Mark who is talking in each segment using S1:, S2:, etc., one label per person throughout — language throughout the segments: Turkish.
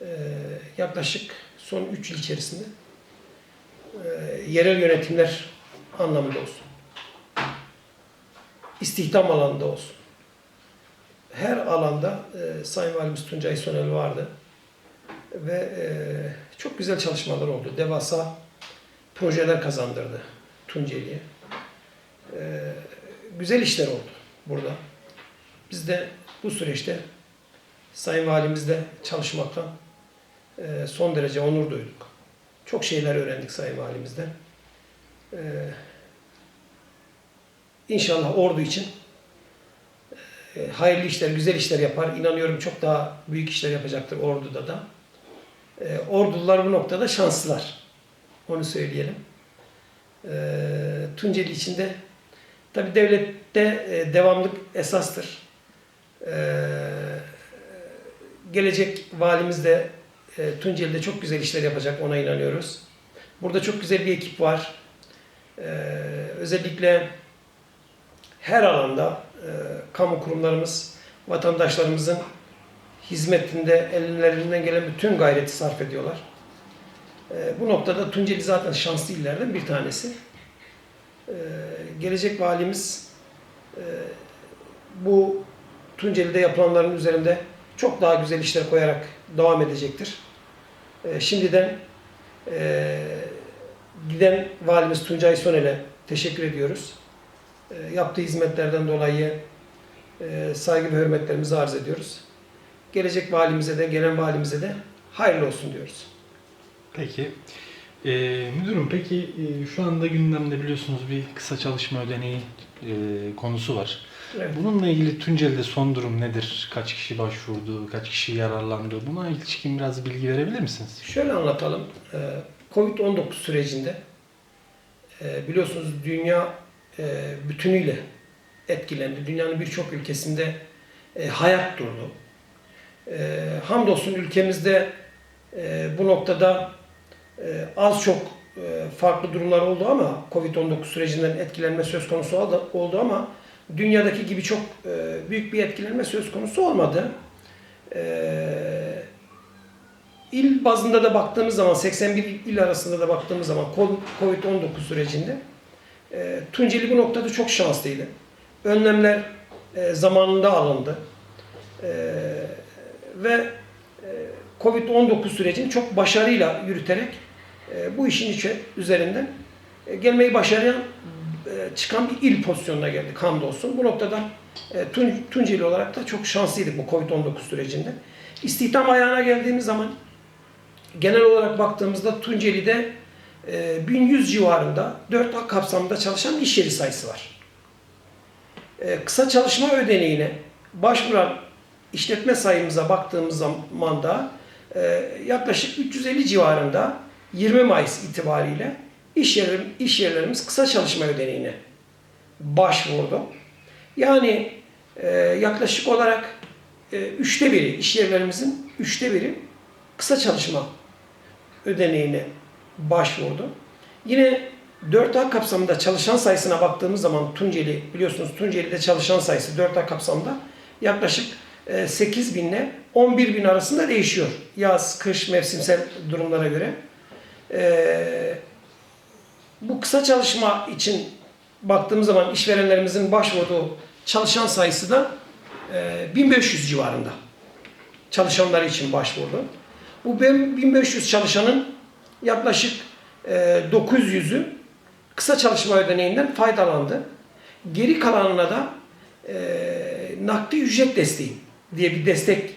S1: e, yaklaşık son 3 yıl içerisinde e, yerel yönetimler anlamında olsun. İstihdam alanında olsun. Her alanda e, Sayın Valimiz Tuncay Sonel vardı. Ve e, çok güzel çalışmalar oldu. Devasa projeler kazandırdı Tunceli'ye. Güzel işler oldu burada. Biz de bu süreçte Sayın Valimizle çalışmaktan e, son derece onur duyduk. Çok şeyler öğrendik Sayın Valimizden. E, inşallah ordu için e, hayırlı işler, güzel işler yapar. İnanıyorum çok daha büyük işler yapacaktır orduda da. E, ordular bu noktada şanslılar. Onu söyleyelim. E, Tunceli içinde tabi devlette e, devamlık esastır. Gelecek valimiz de e, Tunceli'de çok güzel işler yapacak ona inanıyoruz. Burada çok güzel bir ekip var. E, özellikle her alanda e, kamu kurumlarımız vatandaşlarımızın hizmetinde ellerinden gelen bütün gayreti sarf ediyorlar. Bu noktada Tunceli zaten şanslı illerden bir tanesi. Gelecek valimiz bu Tunceli'de yapılanların üzerinde çok daha güzel işler koyarak devam edecektir. E, şimdiden e, giden valimiz Tuncay Sonel'e teşekkür ediyoruz. E, yaptığı hizmetlerden dolayı e, saygı ve hürmetlerimizi arz ediyoruz. Gelecek valimize de, gelen valimize de hayırlı olsun diyoruz.
S2: Peki. Ee, müdürüm peki e, şu anda gündemde biliyorsunuz bir kısa çalışma ödeneği e, konusu var.
S1: Evet.
S2: Bununla ilgili Tunceli'de son durum nedir? Kaç kişi başvurdu? Kaç kişi yararlandı? Buna ilişkin biraz bilgi verebilir misiniz?
S1: Şöyle anlatalım. Ee, Covid-19 sürecinde e, biliyorsunuz dünya e, bütünüyle etkilendi. Dünyanın birçok ülkesinde e, hayat durdu. Hamdolsun ülkemizde bu noktada az çok farklı durumlar oldu ama Covid-19 sürecinden etkilenme söz konusu oldu ama dünyadaki gibi çok e, büyük bir etkilenme söz konusu olmadı. E, İl bazında da baktığımız zaman 81 il arasında da baktığımız zaman Covid-19 sürecinde e, Tunceli bu noktada çok şanslıydı. Önlemler e, zamanında alındı. E, ve e, Covid-19 sürecini çok başarıyla yürüterek e, bu işin içi üzerinden e, gelmeyi başarayan çıkan bir il pozisyonuna geldik hamdolsun. Bu noktada e, Tun- Tunceli olarak da çok şanslıydık bu Covid-19 sürecinde. İstihdam ayağına geldiğimiz zaman genel olarak baktığımızda Tunceli'de e, 1100 civarında 4A kapsamında çalışan iş yeri sayısı var. E, kısa çalışma ödeneğine başvuran işletme sayımıza baktığımız zaman da e, yaklaşık 350 civarında 20 Mayıs itibariyle iş, yerlerim, iş yerlerimiz kısa çalışma ödeneğine başvurdu. Yani e, yaklaşık olarak e, üçte biri, iş yerlerimizin üçte biri kısa çalışma ödeneğine başvurdu. Yine 4A kapsamında çalışan sayısına baktığımız zaman Tunceli, biliyorsunuz Tunceli'de çalışan sayısı 4A kapsamında yaklaşık 8 bin ile 11 bin arasında değişiyor. Yaz, kış, mevsimsel durumlara göre. Bu kısa çalışma için baktığımız zaman işverenlerimizin başvurduğu çalışan sayısı da e, 1500 civarında. Çalışanları için başvurdu. Bu 1500 çalışanın yaklaşık e, 900'ü kısa çalışma ödeneğinden faydalandı. Geri kalanına da e, nakdi ücret desteği diye bir destek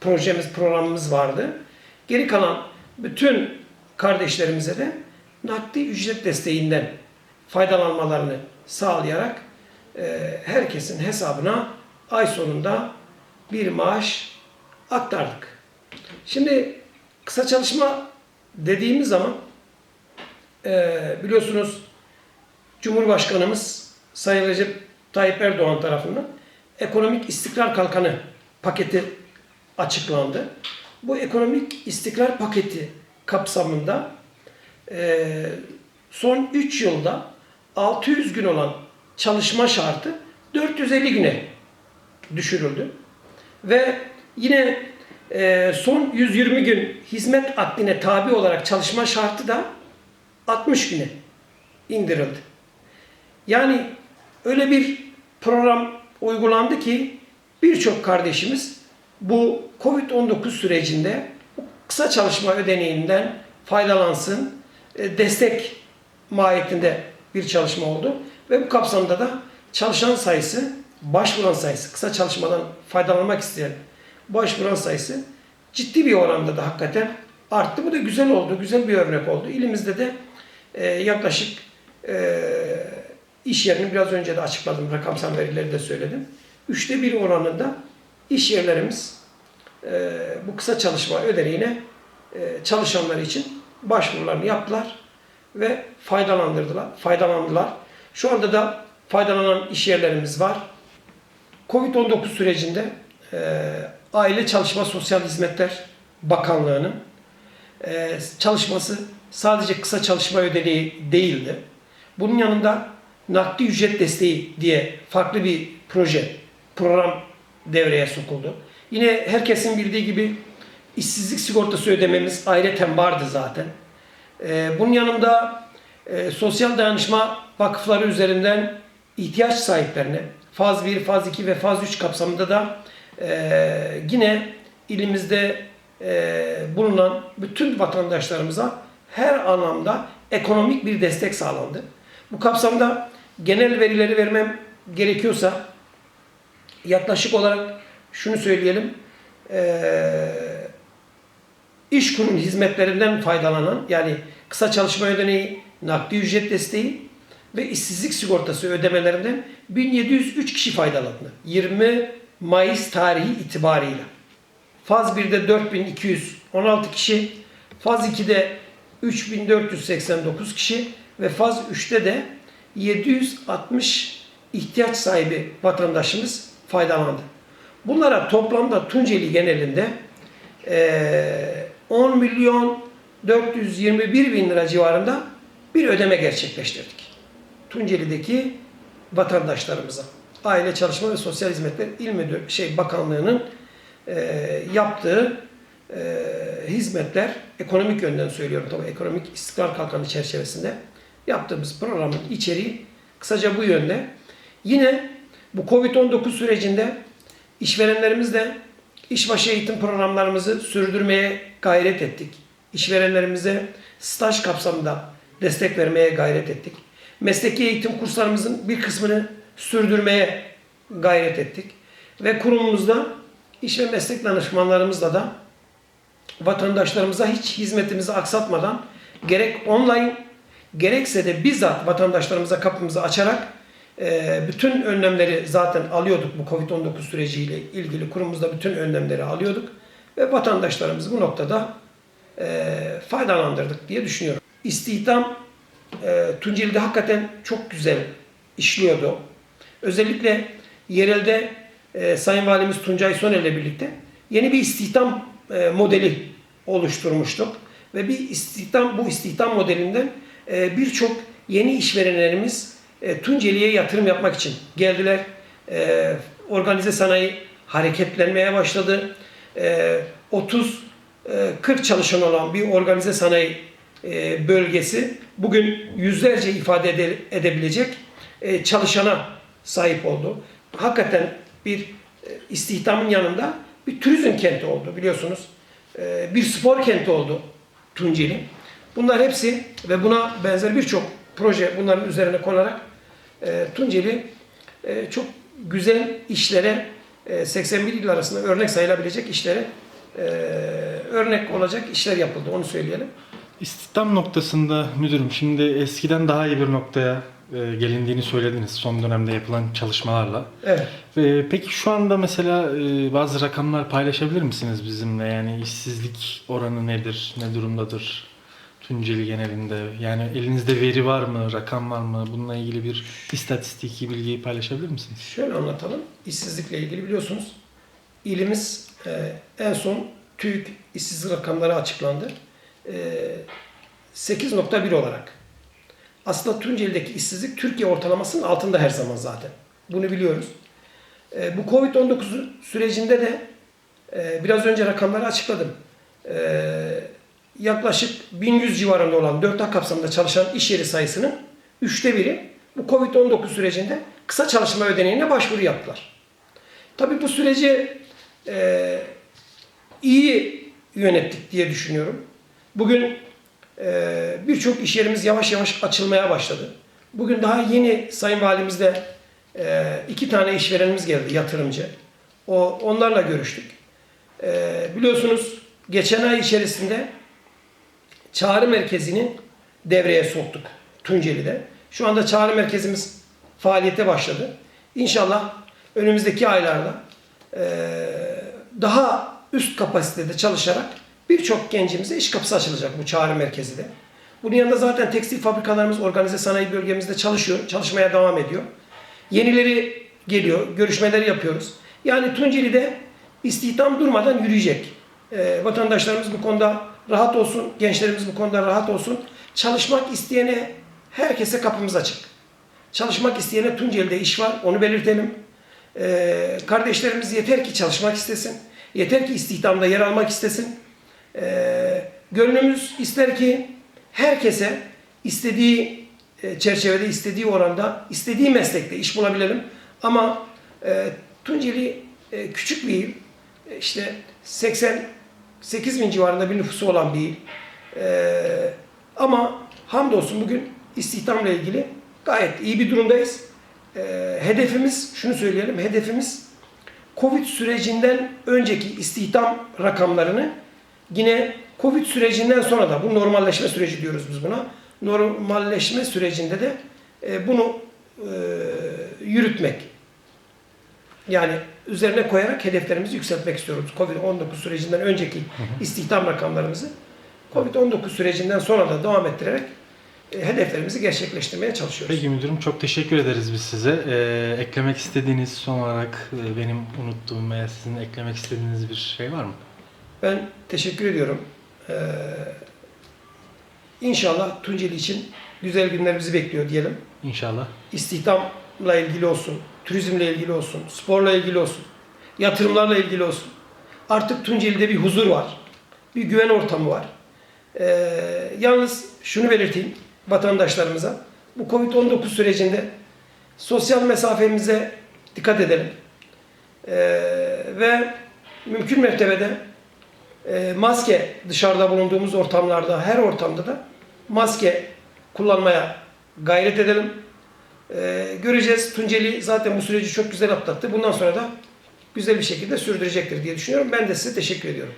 S1: projemiz, programımız vardı. Geri kalan bütün kardeşlerimize de nakdi ücret desteğinden faydalanmalarını sağlayarak e, herkesin hesabına ay sonunda bir maaş aktardık. Şimdi kısa çalışma dediğimiz zaman e, biliyorsunuz Cumhurbaşkanımız Sayın Recep Tayyip Erdoğan tarafından ekonomik istikrar kalkanı paketi açıklandı. Bu ekonomik istikrar paketi kapsamında e, son 3 yılda 600 gün olan çalışma şartı 450 güne düşürüldü. Ve yine e, son 120 gün hizmet akdine tabi olarak çalışma şartı da 60 güne indirildi. Yani öyle bir program uygulandı ki birçok kardeşimiz bu Covid-19 sürecinde kısa çalışma ödeneğinden faydalansın, destek mahiyetinde bir çalışma oldu. Ve bu kapsamda da çalışan sayısı, başvuran sayısı, kısa çalışmadan faydalanmak isteyen başvuran sayısı ciddi bir oranda da hakikaten arttı. Bu da güzel oldu, güzel bir örnek oldu. İlimizde de e, yaklaşık e, iş yerini biraz önce de açıkladım, rakamsal verileri de söyledim. Üçte bir oranında iş yerlerimiz e, bu kısa çalışma ödeneğine e, çalışanlar için başvurularını yaptılar ve faydalandırdılar, faydalandılar. Şu anda da faydalanan iş yerlerimiz var. Covid-19 sürecinde e, Aile Çalışma Sosyal Hizmetler Bakanlığı'nın e, çalışması sadece kısa çalışma ödeneği değildi. Bunun yanında nakdi ücret desteği diye farklı bir proje, program devreye sokuldu. Yine herkesin bildiği gibi işsizlik sigortası ödememiz ayrıca vardı zaten. Ee, bunun yanında e, sosyal dayanışma vakıfları üzerinden ihtiyaç sahiplerine faz 1, faz 2 ve faz 3 kapsamında da e, yine ilimizde e, bulunan bütün vatandaşlarımıza her anlamda ekonomik bir destek sağlandı. Bu kapsamda genel verileri vermem gerekiyorsa yaklaşık olarak şunu söyleyelim. Eee iş kurum hizmetlerinden faydalanan yani kısa çalışma ödeneği, nakdi ücret desteği ve işsizlik sigortası ödemelerinden 1703 kişi faydalandı. 20 Mayıs tarihi itibarıyla. Faz 1'de 4216 kişi, faz 2'de 3489 kişi ve faz 3'te de 760 ihtiyaç sahibi vatandaşımız faydalandı. Bunlara toplamda Tunceli genelinde eee 10 milyon 421 bin lira civarında bir ödeme gerçekleştirdik. Tunceli'deki vatandaşlarımıza. Aile Çalışma ve Sosyal Hizmetler İl Müdür şey Bakanlığı'nın eee, yaptığı eee, hizmetler ekonomik yönden söylüyorum tabii ekonomik istikrar kalkanı çerçevesinde yaptığımız programın içeriği kısaca bu yönde. Yine bu Covid-19 sürecinde işverenlerimizle işbaşı eğitim programlarımızı sürdürmeye gayret ettik. İşverenlerimize staj kapsamında destek vermeye gayret ettik. Mesleki eğitim kurslarımızın bir kısmını sürdürmeye gayret ettik. Ve kurumumuzda iş ve meslek danışmanlarımızla da vatandaşlarımıza hiç hizmetimizi aksatmadan gerek online gerekse de bizzat vatandaşlarımıza kapımızı açarak bütün önlemleri zaten alıyorduk bu Covid-19 süreciyle ilgili kurumumuzda bütün önlemleri alıyorduk ve vatandaşlarımızı bu noktada e, faydalandırdık diye düşünüyorum. İstihdam e, Tunceli'de hakikaten çok güzel işliyordu. Özellikle yerelde e, Sayın Valimiz Tuncay Soner ile birlikte yeni bir istihdam modeli oluşturmuştuk. Ve bir istihdam bu istihdam modelinden birçok yeni işverenlerimiz e, Tunceli'ye yatırım yapmak için geldiler. E, organize sanayi hareketlenmeye başladı. E, 30 e, 40 çalışan olan bir organize sanayi bölgesi bugün yüzlerce ifade ede- edebilecek çalışana sahip oldu. Hakikaten bir istihdamın yanında bir turizm kenti oldu biliyorsunuz. Bir spor kenti oldu Tunceli. Bunlar hepsi ve buna benzer birçok proje bunların üzerine konarak e, Tunceli e, çok güzel işlere e, 81 il arasında örnek sayılabilecek işlere e, örnek olacak işler yapıldı onu söyleyelim.
S2: İstihdam noktasında müdürüm şimdi eskiden daha iyi bir noktaya e, gelindiğini söylediniz son dönemde yapılan çalışmalarla.
S1: Evet.
S2: E, peki şu anda mesela e, bazı rakamlar paylaşabilir misiniz bizimle? Yani işsizlik oranı nedir, ne durumdadır Tunceli genelinde? Yani elinizde veri var mı, rakam var mı? Bununla ilgili bir istatistiki bilgiyi paylaşabilir misiniz?
S1: Şöyle anlatalım. İşsizlikle ilgili biliyorsunuz ilimiz e, en son TÜİK işsizlik rakamları açıklandı. E, 8.1 olarak. Aslında Tunceli'deki işsizlik Türkiye ortalamasının altında her zaman zaten. Bunu biliyoruz. E, bu Covid-19 sürecinde de Ee, biraz önce rakamları açıkladım. Ee, yaklaşık 1100 civarında olan 4A kapsamında çalışan iş yeri sayısının üçte biri bu Covid-19 sürecinde kısa çalışma ödeneğine başvuru yaptılar. Tabii bu süreci e, iyi yönettik diye düşünüyorum. Bugün e, birçok iş yerimiz yavaş yavaş açılmaya başladı. Bugün daha yeni Sayın Valimizle e, iki tane işverenimiz geldi yatırımcı. O onlarla görüştük. E, biliyorsunuz geçen ay içerisinde çağrı merkezini devreye soktuk Tunceli'de. Şu anda çağrı merkezimiz faaliyete başladı. İnşallah önümüzdeki aylarda e, daha üst kapasitede çalışarak birçok gencimize iş kapısı açılacak bu çağrı merkezi de. Bunun yanında zaten tekstil fabrikalarımız organize sanayi bölgemizde çalışıyor, çalışmaya devam ediyor. Yenileri geliyor, görüşmeler yapıyoruz. Yani Tunceli'de istihdam durmadan yürüyecek. Ee, vatandaşlarımız bu konuda rahat olsun. Gençlerimiz bu konuda rahat olsun. Çalışmak isteyene herkese kapımız açık. Çalışmak isteyene Tunceli'de iş var. Onu belirtelim. Ee, kardeşlerimiz yeter ki çalışmak istesin. Yeter ki istihdamda yer almak istesin. Ee, gönlümüz ister ki herkese istediği e, çerçevede, istediği oranda, istediği meslekte iş bulabilelim. Ama e, Tunceli e, küçük bir il. E, işte 80 8 bin civarında bir nüfusu olan bir il. E, ama hamdolsun bugün istihdamla ilgili gayet iyi bir durumdayız. E, hedefimiz, şunu söyleyelim, hedefimiz Covid sürecinden önceki istihdam rakamlarını yine Covid sürecinden sonra da bu normalleşme süreci diyoruz biz buna. Normalleşme sürecinde de e, bunu e, yürütmek yani üzerine koyarak hedeflerimizi yükseltmek istiyoruz. Covid-19 sürecinden önceki istihdam rakamlarımızı Covid-19 sürecinden sonra da devam ettirerek e, hedeflerimizi gerçekleştirmeye çalışıyoruz.
S2: Peki müdürüm çok teşekkür ederiz biz size. Ee, eklemek istediğiniz son olarak e, benim unuttuğum veya sizin eklemek istediğiniz bir şey var mı?
S1: Ben teşekkür ediyorum. Ee, inşallah Tunceli için güzel günler bizi bekliyor diyelim.
S2: İnşallah.
S1: İstihdamla ilgili olsun, turizmle ilgili olsun, sporla ilgili olsun, yatırımlarla ilgili olsun. Artık Tunceli'de bir huzur var. Bir güven ortamı var. Ee, yalnız şunu belirteyim vatandaşlarımıza. Bu Covid-19 sürecinde sosyal mesafemize dikkat edelim. Ee, ve mümkün mertebede e, maske dışarıda bulunduğumuz ortamlarda, her ortamda da maske kullanmaya gayret edelim. Ee, göreceğiz. Tunceli zaten bu süreci çok güzel atlattı. Bundan sonra da güzel bir şekilde sürdürecektir diye düşünüyorum. Ben de size teşekkür ediyorum.